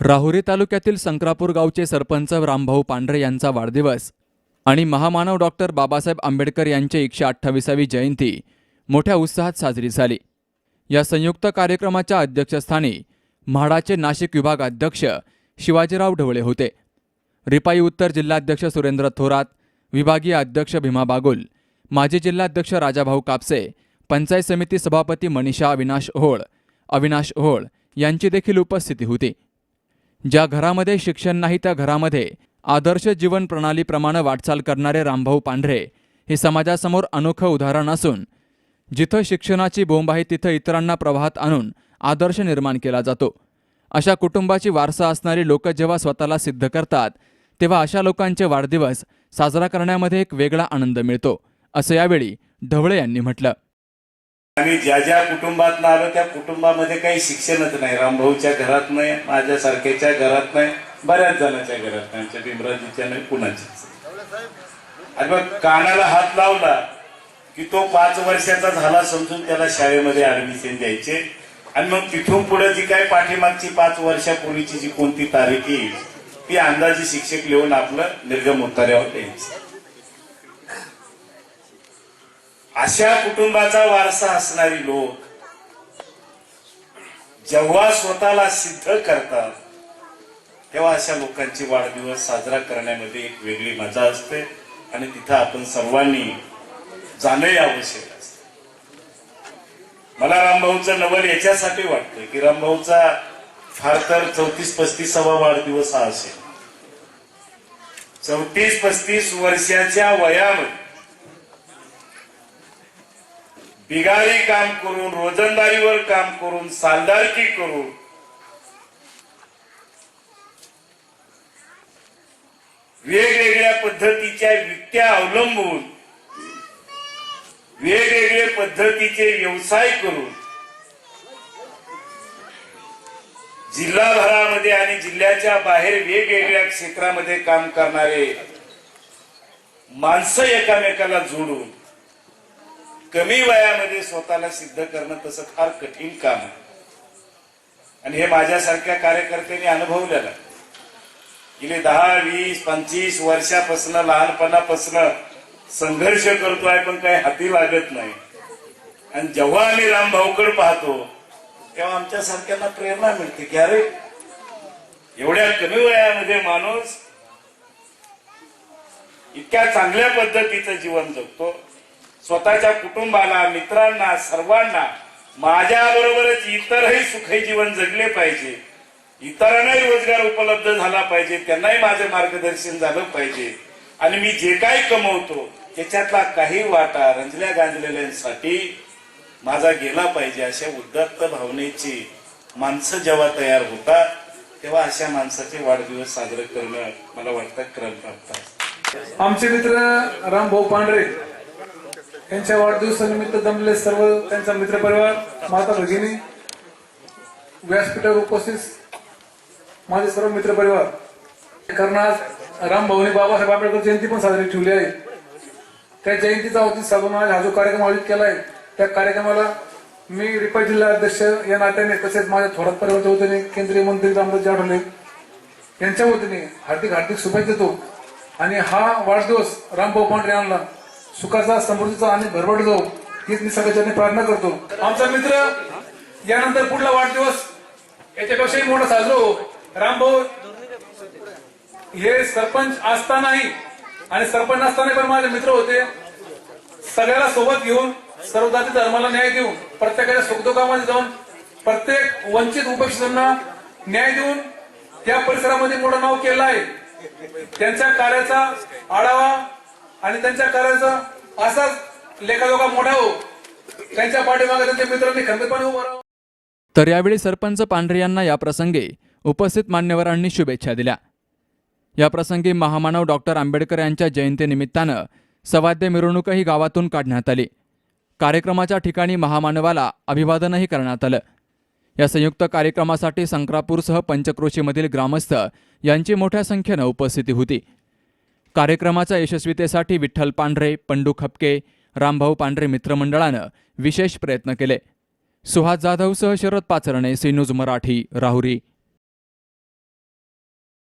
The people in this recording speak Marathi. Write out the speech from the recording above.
राहुरी तालुक्यातील संक्रापूर गावचे सरपंच रामभाऊ पांढरे यांचा वाढदिवस आणि महामानव डॉक्टर बाबासाहेब आंबेडकर यांची एकशे अठ्ठावीसावी जयंती मोठ्या उत्साहात साजरी झाली. या संयुक्त कार्यक्रमाच्या अध्यक्षस्थानी म्हाडाचे नाशिक विभाग अध्यक्ष शिवाजीराव ढवळे होते. रिपाई उत्तर जिल्हाध्यक्ष सुरेंद्र थोरात विभागीय अध्यक्ष भीमा बागुल माजी जिल्हाध्यक्ष राजाभाऊ कापसे पंचायत समिती सभापती मनीषा अविनाश होळ अविनाश होळ यांची देखील उपस्थिती होती. ज्या घरामध्ये शिक्षण नाही त्या घरामध्ये आदर्श जीवन प्रणालीप्रमाणे वाटचाल करणारे रामभाऊ पांढरे हे समाजासमोर अनोखं उदाहरण असून जिथं शिक्षणाची बोंब आहे तिथं इतरांना प्रवाहात आणून आदर्श निर्माण केला जातो. अशा कुटुंबाची वारसा असणारी लोक जेव्हा स्वतःला सिद्ध करतात तेव्हा अशा लोकांचे वाढदिवस साजरा करण्यामध्ये एक वेगळा आनंद मिळतो असं यावेळी ढवळे यांनी म्हटलं. आणि ज्या ज्या कुटुंबात आलो त्या कुटुंबामध्ये काही शिक्षणच नाही. रामभाऊच्या घरात नाही माझ्यासारख्याच्या घरात नाही बऱ्याच जणांच्या घरात नाही. भीमराजीच्या नाही कुणाच्या. आणि मग कानाला हात लावला की तो पाच वर्षाचा झाला समजून त्याला शाळेमध्ये ऍडमिशन द्यायचे. आणि मग तिथून पुढे जी काय पाठीमागची पाच वर्षापूर्वीची जी कोणती तारीख येईल ती अंदाजे शिक्षक लिहून आपलं निर्गम उतार्यावर द्यायचं. अशा कुटुंबाचा वारसा असणारी लोक जेव्हा स्वतःला सिद्ध करतात तेव्हा अशा लोकांची वाढदिवस साजरा करण्यामध्ये एक वेगळी मजा असते आणि तिथं आपण सर्वांनी जाणंही आवश्यक असते. मला रामभाऊचं नवल याच्यासाठी वाटतं की रामभाऊचा फार तर चौतीस पस्तीसावा वाढदिवस हा असेल. चौतीस पस्तीस वर्षाच्या वयामध्ये बिगारी काम करून रोजंदारीवर काम करून सालदारकी करून. वेगवेगळ्या पद्धतीच्या विकत्या अवलंबून वेगवेगळे पद्धतीचे व्यवसाय करून जिल्हाभरामध्ये आणि जिल्ह्याच्या बाहेर वेगवेगळ्या क्षेत्रामध्ये काम करणारे माणसं एकामेकाला जोडून कमी वयामध्ये स्वतःला सिद्ध करणं तसं फार कठीण काम आहे. आणि हे माझ्यासारख्या कार्यकर्त्यांनी अनुभवलेलं गेले दहा वीस पंचवीस वर्षापासून लहानपणापासून संघर्ष करतोय पण काही हाती लागत नाही. आणि जेव्हा आम्ही रामभाऊकड पाहतो तेव्हा आमच्यासारख्यांना प्रेरणा मिळते की अरे एवढ्या कमी वयामध्ये माणूस इतक्या चांगल्या पद्धतीचं जीवन जगतो. स्वतःच्या कुटुंबाला मित्रांना सर्वांना माझ्या बरोबरच इतरही सुखी जीवन जगले पाहिजे. इतरांनाही रोजगार उपलब्ध झाला पाहिजे त्यांनाही माझं मार्गदर्शन झालं पाहिजे. आणि मी जे काही कमवतो त्याच्यातला काही वाटा रंजल्या गांजलेल्यांसाठी माझा गेला पाहिजे अशा उद्दत्त भावनेची माणसं जेव्हा तयार होतात तेव्हा अशा माणसाचे वाढदिवस साजरे करणं मला वाटतं क्रम प्राप्त आमचे मित्र रामभाऊ पांढरे यांच्या वाढदिवसानिमित्त जमले सर्व त्यांचा मित्रपरिवार माता भगिनी व्यासपीठावर उपस्थित माझे सर्व मित्रपरिवार. कारण आज रामभाऊनी बाबासाहेब आंबेडकर जयंती पण साजरी ठेवली आहे. त्या जयंतीचा औचित्य साधून आज हा जो कार्यक्रम आयोजित केला आहे त्या कार्यक्रमाला मी रिपाई जिल्हा अध्यक्ष या नात्याने तसेच माझ्या थोरात परिवारच्या वतीने केंद्रीय मंत्री रामदास आठवले यांच्या वतीने हार्दिक हार्दिक शुभेच्छा देतो. आणि हा वाढदिवस रामभाऊ पांढरे यांना सुखाचा समृद्धीचा आणि भरभडतो जाऊ मी सगळ्यांनी प्रार्थना करतो. आमचा मित्र यानंतर पुढला वाढदिवस याच्यापेक्षाही मोठा साजरो रामभाऊ हे सरपंच असतानाही आणि सरपंच असताना पण माझे मित्र होते. सगळ्याला सोबत घेऊन सर्व जाती धर्माला न्याय देऊन प्रत्येकाच्या सुखदुःखामध्ये जाऊन प्रत्येक वंचित उपेक्षितांना न्याय देऊन त्या परिसरामध्ये मोठं नाव केलं आहे. त्यांच्या कार्याचा आढावा आणि त्यांच्या कार्याचा असाच लेखाजोखा मोठा हो त्यांच्या पाठीमागे त्यांच्या मित्रांनी खंबीरपणे उभं राहा तर यावेळी सरपंच पांढरे यांना याप्रसंगी उपस्थित मान्यवरांनी शुभेच्छा दिल्या. याप्रसंगी महामानव डॉक्टर आंबेडकर यांच्या जयंतीनिमित्तानं सवाद्य मिरवणूकही गावातून काढण्यात आली. कार्यक्रमाच्या ठिकाणी महामानवाला अभिवादनही करण्यात आलं. या संयुक्त कार्यक्रमासाठी संक्रापूरसह पंचक्रोशीमधील ग्रामस्थ यांची मोठ्या संख्येनं उपस्थिती होती. कार्यक्रमाच्या यशस्वीतेसाठी विठ्ठल पांढरे पंडू खपके रामभाऊ पांढरे मित्रमंडळानं विशेष प्रयत्न केले. सुहास जाधवसह शरद पाचरणे सी न्यूज मराठी राहुरी.